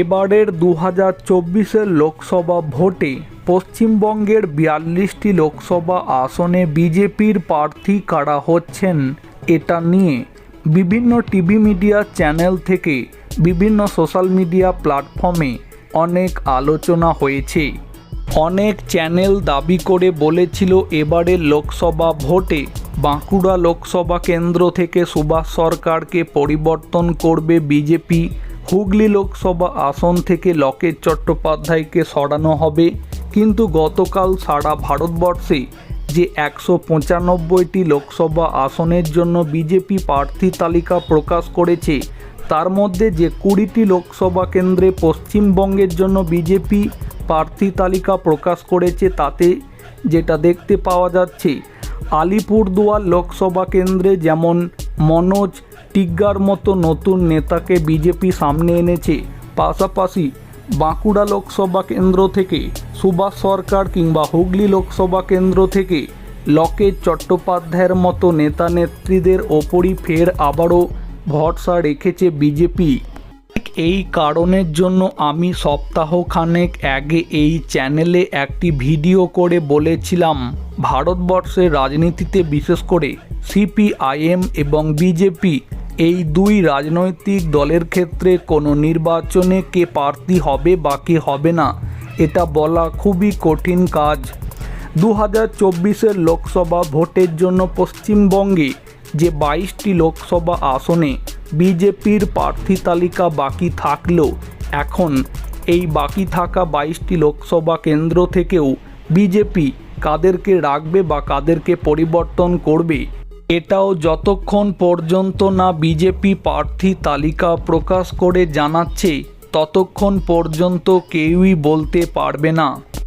এবারের দু হাজার চব্বিশের লোকসভা ভোটে পশ্চিমবঙ্গের বিয়াল্লিশটি লোকসভা আসনে বিজেপির প্রার্থী কারা হচ্ছেন এটা নিয়ে বিভিন্ন টিভি মিডিয়া চ্যানেল থেকে বিভিন্ন সোশ্যাল মিডিয়া প্ল্যাটফর্মে অনেক আলোচনা হয়েছে। অনেক চ্যানেল দাবি করে বলেছিল এবারের লোকসভা ভোটে বাঁকুড়া লোকসভা কেন্দ্র থেকে সুভাষ সরকারকে পরিবর্তন করবে বিজেপি। হুগলি লোকসভা আসন থেকে লকেট চট্টোপাধ্যায়কে সরানো হবে। কিন্তু গতকাল সারা ভারতবর্ষে যে একশো পঁচানব্বইটি লোকসভা আসনের জন্য বিজেপি প্রার্থী তালিকা প্রকাশ করেছে, তার মধ্যে যে কুড়িটি লোকসভা কেন্দ্রে পশ্চিমবঙ্গের জন্য বিজেপি প্রার্থী তালিকা প্রকাশ করেছে, তাতে যেটা দেখতে পাওয়া যাচ্ছে, আলিপুরদুয়ার লোকসভা কেন্দ্রে যেমন মনোজ টিগ্গার মতো নতুন নেতাকে বিজেপি সামনে এনেছে। পাশাপাশি বাঁকুড়া লোকসভা কেন্দ্র থেকে সুভাষ সরকার কিংবা হুগলি লোকসভা কেন্দ্র থেকে লকেট চট্টোপাধ্যায়ের মতো নেতা নেত্রীদের ওপরই ফের আবারও ভরসা রেখেছে বিজেপি। এই কারণের জন্য আমি সপ্তাহখানেক আগে এই চ্যানেলে একটি ভিডিও করে বলেছিলাম, ভারতবর্ষের রাজনীতিতে বিশেষ করে সিপিআইএম এবং বিজেপি এই দুই রাজনৈতিক দলের ক্ষেত্রে কোনো নির্বাচনে কে প্রার্থী হবে বা কে হবে না, এটা বলা খুবই কঠিন কাজ। দু হাজার চব্বিশের লোকসভা ভোটের জন্য পশ্চিমবঙ্গে যে বাইশটি লোকসভা আসনে বিজেপির প্রার্থী তালিকা বাকি থাকলেও এখন এই বাকি থাকা বাইশটি লোকসভা কেন্দ্র থেকেও বিজেপি কাদেরকে রাখবে বা কাদেরকে পরিবর্তন করবে এটাও যতক্ষণ পর্যন্ত না বিজেপি প্রার্থী তালিকা প্রকাশ করে জানাচ্ছে, ততক্ষণ পর্যন্ত কেউই বলতে পারবে না।